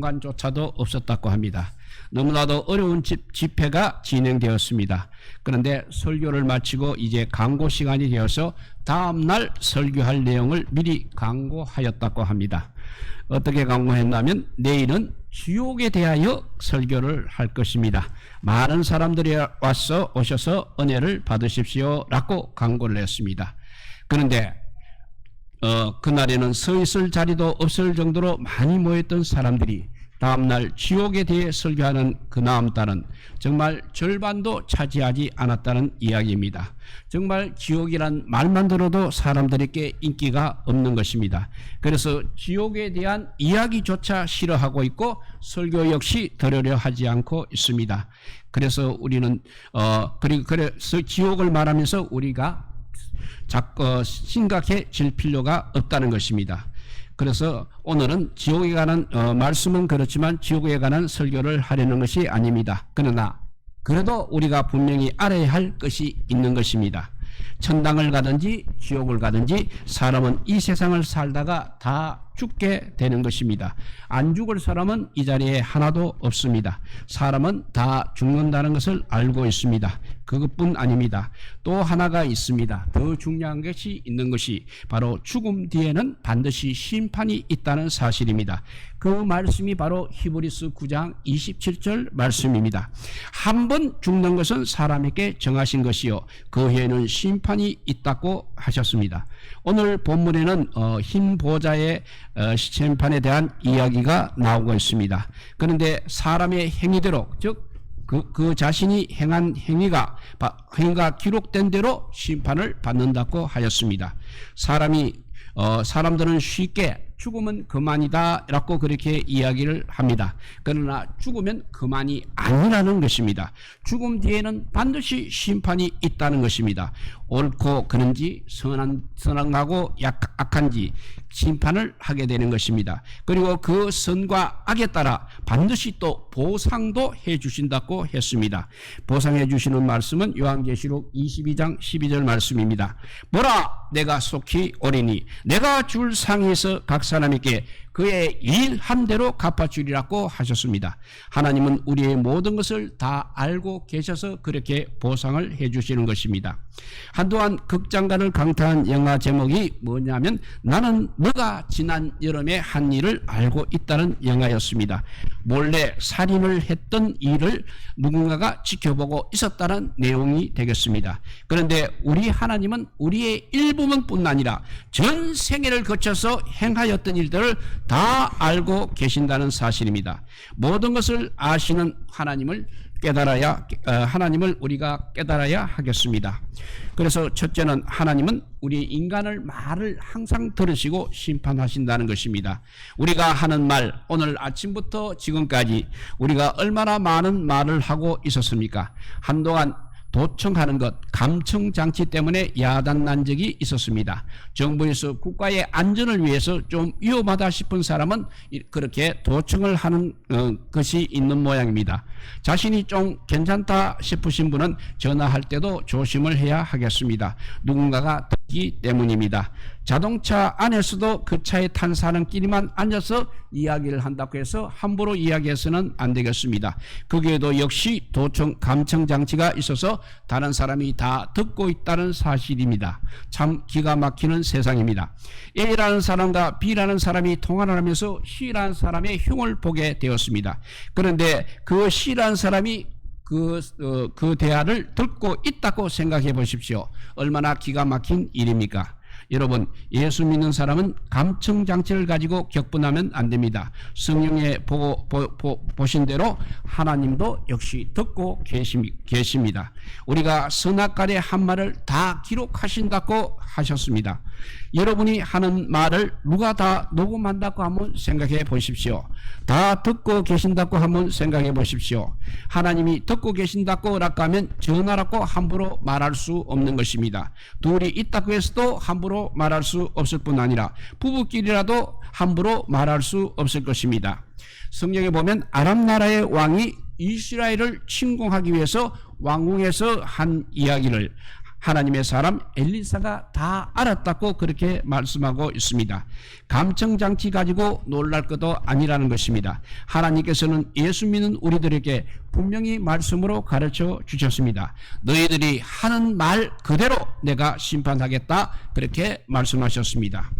공간조차도 없었다고 합니다. 너무나도 어려운 집, 집회가 진행되었습니다. 그런데 설교를 마치고 이제 강고 시간이 되어서 다음날 설교할 내용을 미리 강고하였다고 합니다. 어떻게 강고했냐면 내일은 지옥에 대하여 설교를 할 것입니다. 많은 사람들이 와서 오셔서 은혜를 받으십시오라고 강고를 했습니다. 그런데 어, 그날에는 서 있을 자리도 없을 정도로 많이 모였던 사람들이 다음날 지옥에 대해 설교하는 그 다음 달은 정말 절반도 차지하지 않았다는 이야기입니다. 정말 지옥이란 말만 들어도 사람들에게 인기가 없는 것입니다. 그래서 지옥에 대한 이야기조차 싫어하고 있고 설교 역시 들으려 하지 않고 있습니다. 그래서 우리는 어 그리고 그래서 지옥을 말하면서 우리가 자꾸 심각해질 필요가 없다는 것입니다. 그래서 오늘은 지옥에 관한 어, 말씀은 그렇지만 지옥에 관한 설교를 하려는 것이 아닙니다. 그러나 그래도 우리가 분명히 알아야 할 것이 있는 것입니다. 천당을 가든지 지옥을 가든지 사람은 이 세상을 살다가 다 죽게 되는 것입니다. 안 죽을 사람은 이 자리에 하나도 없습니다. 사람은 다 죽는다는 것을 알고 있습니다. 그것뿐 아닙니다. 또 하나가 있습니다. 더 중요한 것이 있는 것이 바로 죽음 뒤에는 반드시 심판이 있다는 사실입니다. 그 말씀이 바로 히브리스 9장 27절 말씀입니다. 한 번 죽는 것은 사람에게 정하신 것이요 그 후에는 심판이 있다고 하셨습니다. 오늘 본문에는 어, 흰 보좌의 어, 심판에 대한 이야기가 나오고 있습니다. 그런데 사람의 행위대로 즉 그, 그 자신이 행한 행위가, 행위가 기록된 대로 심판을 받는다고 하였습니다. 사람이, 어, 사람들은 쉽게 죽으면 그만이다 라고 그렇게 이야기를 합니다. 그러나 죽으면 그만이 아니라는 것입니다. 죽음 뒤에는 반드시 심판이 있다는 것입니다. 옳고 그런지 선한, 선하고 악한지 심판을 하게 되는 것입니다. 그리고 그 선과 악에 따라 반드시 또 보상도 해 주신다고 했습니다. 보상해 주시는 말씀은 요한계시록 22장 12절 말씀입니다. 뭐라 내가 속히 오리니 내가 줄 상에서 각 사람에게 그의 일 한 대로 갚아주리라고 하셨습니다. 하나님은 우리의 모든 것을 다 알고 계셔서 그렇게 보상을 해주시는 것입니다. 한동안 극장가를 강타한 영화 제목이 뭐냐면 나는 너가 지난 여름에 한 일을 알고 있다는 영화였습니다. 몰래 살인을 했던 일을 누군가가 지켜보고 있었다는 내용이 되겠습니다. 그런데 우리 하나님은 우리의 일부분뿐 아니라 전 생애를 거쳐서 행하였던 일들을 다 알고 계신다는 사실입니다. 모든 것을 아시는 하나님을 깨달아야 어, 하나님을 우리가 깨달아야 하겠습니다. 그래서 첫째는 하나님은 우리 인간을 말을 항상 들으시고 심판하신다는 것입니다. 우리가 하는 말 오늘 아침부터 지금까지 우리가 얼마나 많은 말을 하고 있었습니까? 한동안 도청하는 것, 감청 장치 때문에 야단 난 적이 있었습니다. 정부에서 국가의 안전을 위해서 좀 위험하다 싶은 사람은 그렇게 도청을 하는 어, 것이 있는 모양입니다. 자신이 좀 괜찮다 싶으신 분은 전화할 때도 조심을 해야 하겠습니다. 누군가가 듣기 때문입니다. 자동차 안에서도 그 차에 탄 사람끼리만 앉아서 이야기를 한다고 해서 함부로 이야기해서는 안 되겠습니다. 거기에도 역시 도청 감청 장치가 있어서 다른 사람이 다 듣고 있다는 사실입니다. 참 기가 막히는 세상입니다. A라는 사람과 B라는 사람이 통화를 하면서 C라는 사람의 흉을 보게 되었습니다. 그런데 그 C라는 사람이 그, 어, 그 대화를 듣고 있다고 생각해 보십시오. 얼마나 기가 막힌 일입니까? 여러분 예수 믿는 사람은 감청 장치를 가지고 격분하면 안 됩니다. 성령에 보고 보, 보, 보신 대로 하나님도 역시 듣고 계십니다. 우리가 선악간의 한 말을 다 기록하신다고 하셨습니다. 여러분이 하는 말을 누가 다 녹음한다고 한번 생각해 보십시오. 다 듣고 계신다고 한번 생각해 보십시오. 하나님이 듣고 계신다고 하면 전화라고 함부로 말할 수 없는 것입니다. 둘이 있다고 해서도 함부로 말할 수 없을 뿐 아니라 부부끼리라도 함부로 말할 수 없을 것입니다. 성경에 보면 아람 나라의 왕이 이스라엘을 침공하기 위해서 왕궁에서 한 이야기를 하나님의 사람 엘리사가 다 알았다고 그렇게 말씀하고 있습니다. 감청 장치 가지고 놀랄 것도 아니라는 것입니다. 하나님께서는 예수 믿는 우리들에게 분명히 말씀으로 가르쳐 주셨습니다. 너희들이 하는 말 그대로 내가 심판하겠다 그렇게 말씀하셨습니다.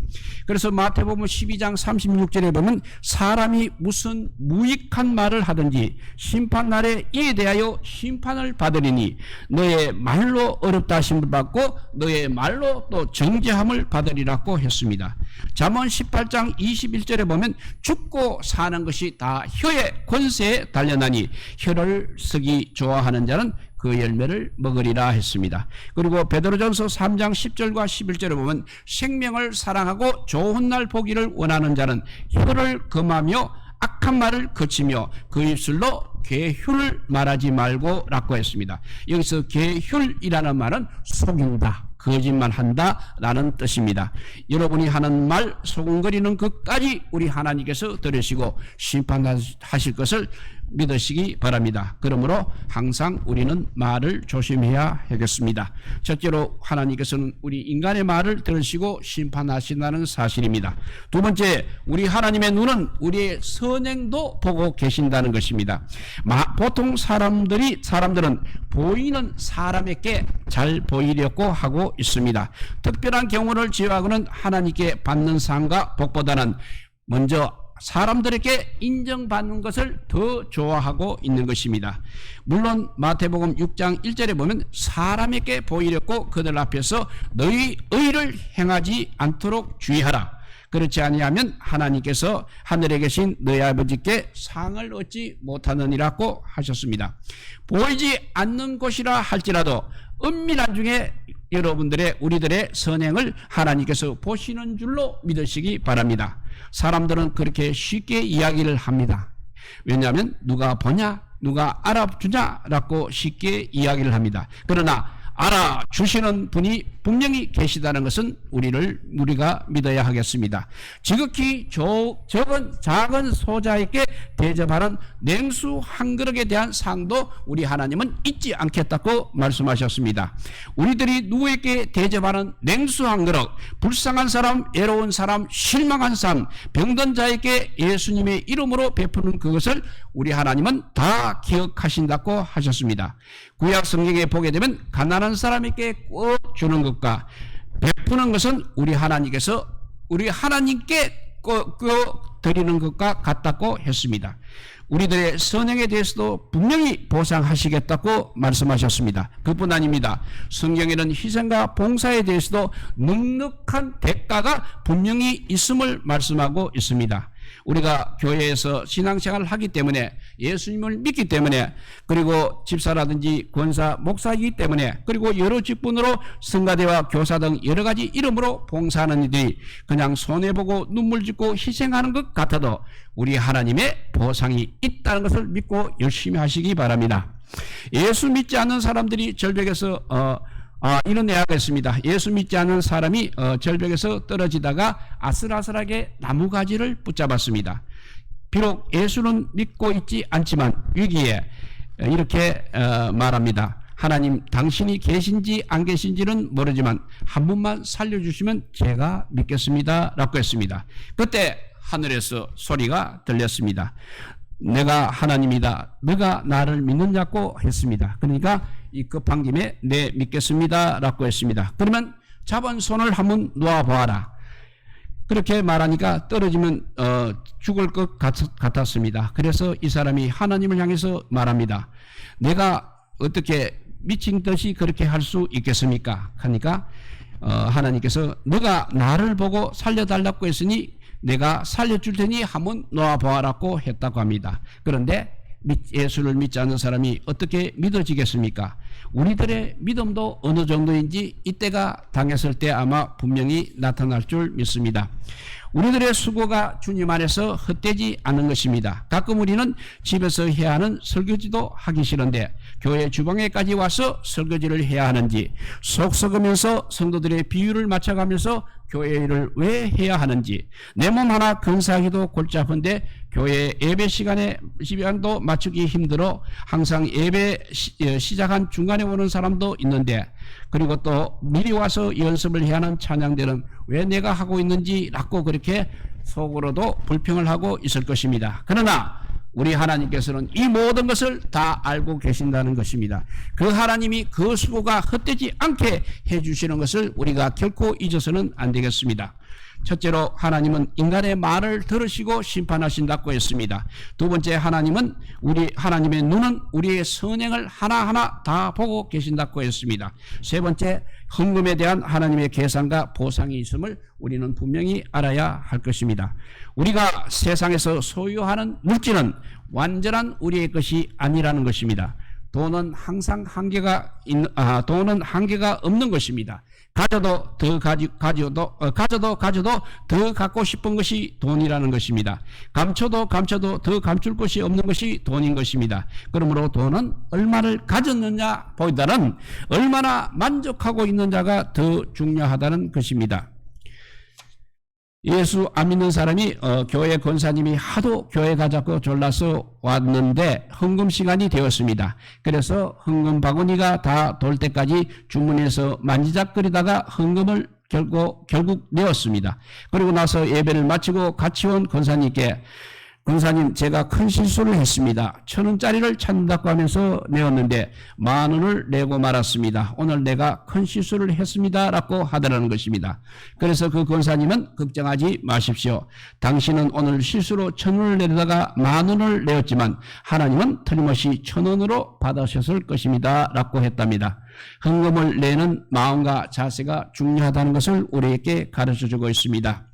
그래서 마태복음 12장 36절에 보면 사람이 무슨 무익한 말을 하든지 심판 날에 이에 대하여 심판을 받으리니 너의 말로 어렵다 하심을 받고 너의 말로 또 정죄함을 받으리라고 했습니다. 잠언 18장 21절에 보면 죽고 사는 것이 다 혀의 권세에 달려나니 혀를 쓰기 좋아하는 자는 그 열매를 먹으리라 했습니다. 그리고 베드로전서 3장 10절과 11절에 보면 생명을 사랑하고 좋은 날 보기를 원하는 자는 혀를 금하며 악한 말을 거치며 그 입술로 괴휼을 말하지 말고 라고 했습니다. 여기서 괴휼이라는 말은 속인다. 거짓말한다 라는 뜻입니다. 여러분이 하는 말 소금거리는 것까지 우리 하나님께서 들으시고 심판하실 것을 믿으시기 바랍니다. 그러므로 항상 우리는 말을 조심해야 하겠습니다. 첫째로 하나님께서는 우리 인간의 말을 들으시고 심판하신다는 사실입니다. 두 번째, 우리 하나님의 눈은 우리의 선행도 보고 계신다는 것입니다. 보통 사람들이 사람들은 보이는 사람에게 잘 보이려고 하고 있습니다. 특별한 경우를 지어하고는 하나님께 받는 상과 복보다는 먼저 사람들에게 인정받는 것을 더 좋아하고 있는 것입니다. 물론 마태복음 6장 1절에 보면 사람에게 보이려고 그들 앞에서 너희 의를 행하지 않도록 주의하라. 그렇지 아니하면 하나님께서 하늘에 계신 너희 아버지께 상을 얻지 못하느니라고 하셨습니다. 보이지 않는 곳이라 할지라도 은밀한 중에 여러분들의 우리들의 선행을 하나님께서 보시는 줄로 믿으시기 바랍니다. 사람들은 그렇게 쉽게 이야기를 합니다. 왜냐하면 누가 보냐, 누가 알아주냐라고 쉽게 이야기를 합니다. 그러나 알아주시는 분이 분명히 계시다는 것은 우리를 우리가 믿어야 하겠습니다. 지극히 조, 적은 작은 소자에게 대접하는 냉수 한 그릇에 대한 상도 우리 하나님은 잊지 않겠다고 말씀하셨습니다. 우리들이 누구에게 대접하는 냉수 한 그릇, 불쌍한 사람, 애로운 사람, 실망한 사람, 병든 자에게 예수님의 이름으로 베푸는 그것을 우리 하나님은 다 기억하신다고 하셨습니다. 구약 성경에 보게 되면 가난한 사람에게 꼭 주는 것과 베푸는 것은 우리 하나님께서 우리 하나님께 꼭 드리는 것과 같다고 했습니다. 우리들의 선행에 대해서도 분명히 보상하시겠다고 말씀하셨습니다. 그뿐 아닙니다. 성경에는 희생과 봉사에 대해서도 넉넉한 대가가 분명히 있음을 말씀하고 있습니다. 우리가 교회에서 신앙생활을 하기 때문에 예수님을 믿기 때문에 그리고 집사라든지 권사, 목사이기 때문에 그리고 여러 직분으로 성가대와 교사 등 여러 가지 이름으로 봉사하는 이들이 그냥 손해보고 눈물 짓고 희생하는 것 같아도 우리 하나님의 보상이 있다는 것을 믿고 열심히 하시기 바랍니다. 예수 믿지 않는 사람들이 절벽에서 어, 아, 이런 내용가 있습니다. 예수 믿지 않는 사람이 어, 절벽에서 떨어지다가 아슬아슬하게 나무가지를 붙잡았습니다. 비록 예수는 믿고 있지 않지만 위기에 이렇게 어, 말합니다. 하나님 당신이 계신지 안 계신지는 모르지만 한 분만 살려주시면 제가 믿겠습니다. 라고 했습니다. 그때 하늘에서 소리가 들렸습니다. 내가 하나님이다. 너가 나를 믿느냐고 했습니다. 그러니까 이 급한 김에 네 믿겠습니다. 라고 했습니다. 그러면 잡은 손을 한번 놓아보아라. 그렇게 말하니까 떨어지면 어, 죽을 것 같, 았습니다 그래서 이 사람이 하나님을 향해서 말합니다. 내가 어떻게 미친 듯이 그렇게 할 수 있겠습니까? 하니까 어, 하나님께서 너가 나를 보고 살려달라고 했으니 내가 살려줄 테니 한번 놓아보아라고 했다고 합니다. 그런데 예수를 믿지 않는 사람이 어떻게 믿어지겠습니까? 우리들의 믿음도 어느 정도인지 이때가 당했을 때 아마 분명히 나타날 줄 믿습니다. 우리들의 수고가 주님 안에서 헛되지 않은 것입니다. 가끔 우리는 집에서 해야 하는 설교지도 하기 싫은데 교회 주방에까지 와서 설교지를 해야 하는지 속 썩으면서 성도들의 비율을 맞춰가면서 교회 일을 왜 해야 하는지 내 몸 하나 근사하기도 골치 아픈데 교회 예배 시간에 시간도 맞추기 힘들어 항상 예배 시, 어, 작한 중간에 오는 사람도 있는데 그리고 또 미리 와서 연습을 해야 하는 찬양들은 왜 내가 하고 있는지라고 그렇게 속으로도 불평을 하고 있을 것입니다. 그러나 우리 하나님께서는 이 모든 것을 다 알고 계신다는 것입니다. 그 하나님이 그 수고가 헛되지 않게 해주시는 것을 우리가 결코 잊어서는 안 되겠습니다. 첫째로 하나님은 인간의 말을 들으시고 심판하신다고 했습니다. 두 번째 하나님은 우리 하나님의 눈은 우리의 선행을 하나하나 다 보고 계신다고 했습니다. 세 번째 헌금에 대한 하나님의 계산과 보상이 있음을 우리는 분명히 알아야 할 것입니다. 우리가 세상에서 소유하는 물질은 완전한 우리의 것이 아니라는 것입니다. 돈은 항상 한계가 있는, 아, 돈은 한계가 없는 것입니다. 가져도 더 가지, 가져도, 어, 가져도 가져도 더 갖고 싶은 것이 돈이라는 것입니다. 감춰도 감춰도 더 감출 것이 없는 것이 돈인 것입니다. 그러므로 돈은 얼마를 가졌느냐 보다는 얼마나 만족하고 있느냐가 더 중요하다는 것입니다. 예수 안 믿는 사람이 어, 교회 권사님이 하도 교회 가자고 졸라서 왔는데 헌금 시간이 되었습니다. 그래서 헌금 바구니가 다 돌 때까지 주문해서 만지작거리다가 헌금을 결국 결국 내었습니다. 그리고 나서 예배를 마치고 같이 온 권사님께 권사님 제가 큰 실수를 했습니다. 천 원짜리를 찾는다고 하면서 내었는데 만 원을 내고 말았습니다. 오늘 내가 큰 실수를 했습니다 라고 하더라는 것입니다. 그래서 그 권사님은 걱정하지 마십시오. 당신은 오늘 실수로 천 원을 내다가 만 원을 내었지만 하나님은 틀림없이 천 원으로 받으셨을 것입니다 라고 했답니다. 헌금을 내는 마음과 자세가 중요하다는 것을 우리에게 가르쳐 주고 있습니다.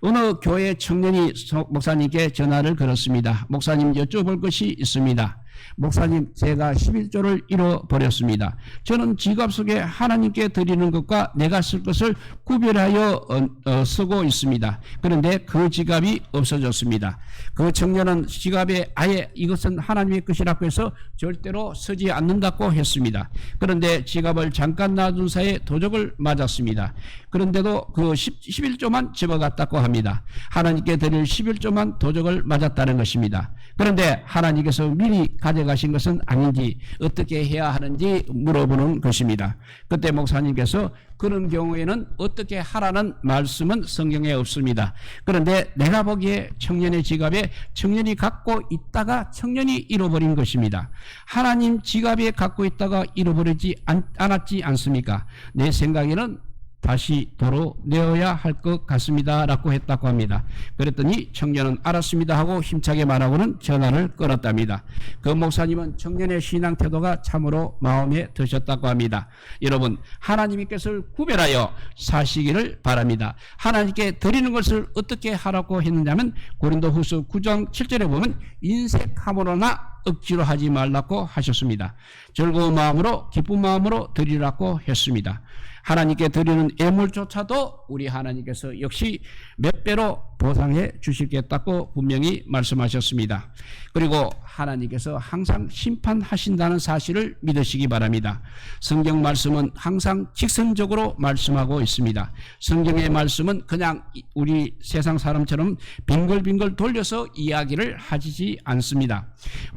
어느 교회 청년이 목사님께 전화를 걸었습니다. 목사님 여쭤볼 것이 있습니다. 목사님 제가 11조를 잃어버렸습니다. 저는 지갑 속에 하나님께 드리는 것과 내가 쓸 것을 구별하여 어, 어, 쓰고 있습니다. 그런데 그 지갑이 없어졌습니다. 그 청년은 지갑에 아예 이것은 하나님의 것이라고 해서 절대로 쓰지 않는다고 했습니다. 그런데 지갑을 잠깐 놔둔 사이에 도적을 맞았습니다. 그런데도 그 10, 11조만 집어갔다고 합니다. 하나님께 드릴 11조만 도적을 맞았다는 것입니다. 그런데 하나님께서 미리 가져가신 것은 아닌지 어떻게 해야 하는지 물어보는 것입니다. 그때 목사님께서 그런 경우에는 어떻게 하라는 말씀은 성경에 없습니다. 그런데 내가 보기에 청년의 지갑에 청년이 갖고 있다가 청년이 잃어버린 것입니다. 하나님 지갑에 갖고 있다가 잃어버리지 않, 않았지 않습니까? 내 생각에는 다시 도로 내어야 할 것 같습니다. 라고 했다고 합니다. 그랬더니 청년은 알았습니다 하고 힘차게 말하고는 전화를 끊었답니다. 그 목사님은 청년의 신앙 태도가 참으로 마음에 드셨다고 합니다. 여러분, 하나님께서 구별하여 사시기를 바랍니다. 하나님께 드리는 것을 어떻게 하라고 했느냐면 고린도 후서 9장 7절에 보면 인색함으로나 억지로 하지 말라고 하셨습니다. 즐거운 마음으로 기쁜 마음으로 드리라고 했습니다. 하나님께 드리는 예물조차도 우리 하나님께서 역시 몇 배로 보상해 주시겠다고 분명히 말씀하셨습니다. 그리고 하나님께서 항상 심판하신다는 사실을 믿으시기 바랍니다. 성경 말씀은 항상 직선적으로 말씀하고 있습니다. 성경의 말씀은 그냥 우리 세상 사람처럼 빙글빙글 돌려서 이야기를 하지 않습니다.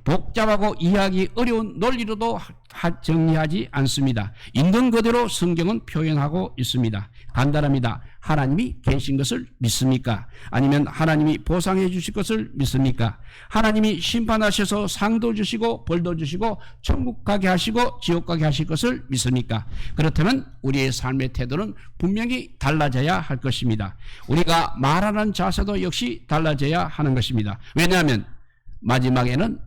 복잡하고 이해하기 어려운 논리로도 정리하지 않습니다. 있는 그대로 성경은 표현하고 있습니다. 간단합니다. 하나님이 계신 것을 믿습니까? 아니면 하나님이 보상해 주실 것을 믿습니까? 하나님이 심판하셔서 상도 주시고 벌도 주시고 천국 가게 하시고 지옥 가게 하실 것을 믿습니까? 그렇다면 우리의 삶의 태도는 분명히 달라져야 할 것입니다. 우리가 말하는 자세도 역시 달라져야 하는 것입니다. 왜냐하면 마지막에는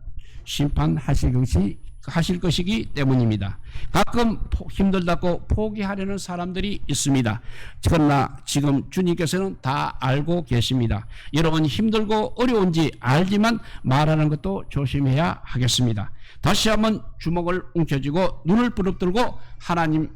심판하실 것이 하실 것이기 때문입니다. 가끔 힘들다고 포기하려는 사람들이 있습니다. 그러나 지금 주님께서는 다 알고 계십니다. 여러분 힘들고 어려운지 알지만 말하는 것도 조심해야 하겠습니다. 다시 한번 주먹을 웅켜쥐고 눈을 부릅뜨고 하나님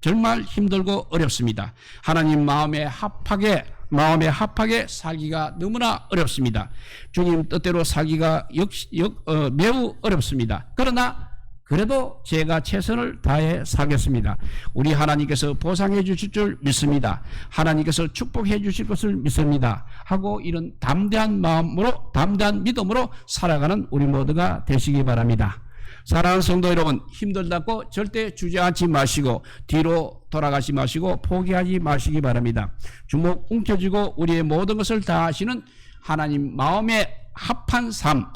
정말 힘들고 어렵습니다. 하나님 마음에 합하게 마음에 합하게 살기가 너무나 어렵습니다. 주님 뜻대로 살기가 역시 역, 어, 매우 어렵습니다. 그러나 그래도 제가 최선을 다해 살겠습니다. 우리 하나님께서 보상해 주실 줄 믿습니다. 하나님께서 축복해 주실 것을 믿습니다. 하고 이런 담대한 마음으로 담대한 믿음으로 살아가는 우리 모두가 되시기 바랍니다. 사랑하는 성도 여러분, 힘들다고 절대 주저앉지 마시고 뒤로 돌아가지 마시고 포기하지 마시기 바랍니다. 주먹 움켜쥐고 우리의 모든 것을 다 하시는 하나님 마음에 합한 삶,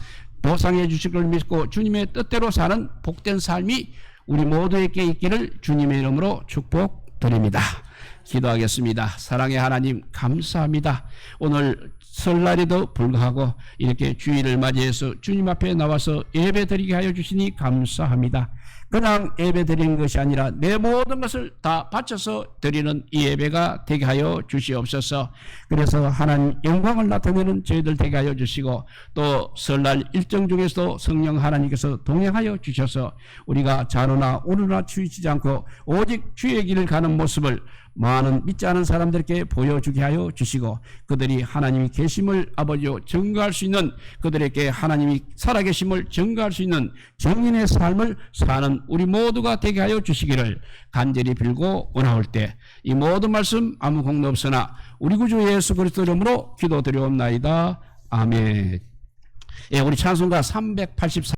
보상해 주실 걸 믿고 주님의 뜻대로 사는 복된 삶이 우리 모두에게 있기를 주님의 이름으로 축복드립니다. 기도하겠습니다. 사랑의 하나님 감사합니다. 오늘 설날에도 불구하고 이렇게 주일을 맞이해서 주님 앞에 나와서 예배 드리게 하여 주시니 감사합니다. 그냥 예배 드리는 것이 아니라 내 모든 것을 다 바쳐서 드리는 이 예배가 되게 하여 주시옵소서. 그래서 하나님 영광을 나타내는 저희들 되게 하여 주시고 또 설날 일정 중에서도 성령 하나님께서 동행하여 주셔서 우리가 자로나 오르나 추이지 않고 오직 주의 길을 가는 모습을 많은 믿지 않은 사람들에게 보여주게 하여 주시고 그들이 하나님이 계심을 아버지요 증거할 수 있는 그들에게 하나님이 살아계심을 증거할 수 있는 정인의 삶을 사는 우리 모두가 되게 하여 주시기를 간절히 빌고 원하올 때 이 모든 말씀 아무 공도 없으나 우리 구주 예수 그리스도 이름으로 기도드리옵나이다 아멘. 예, 우리 찬송가 384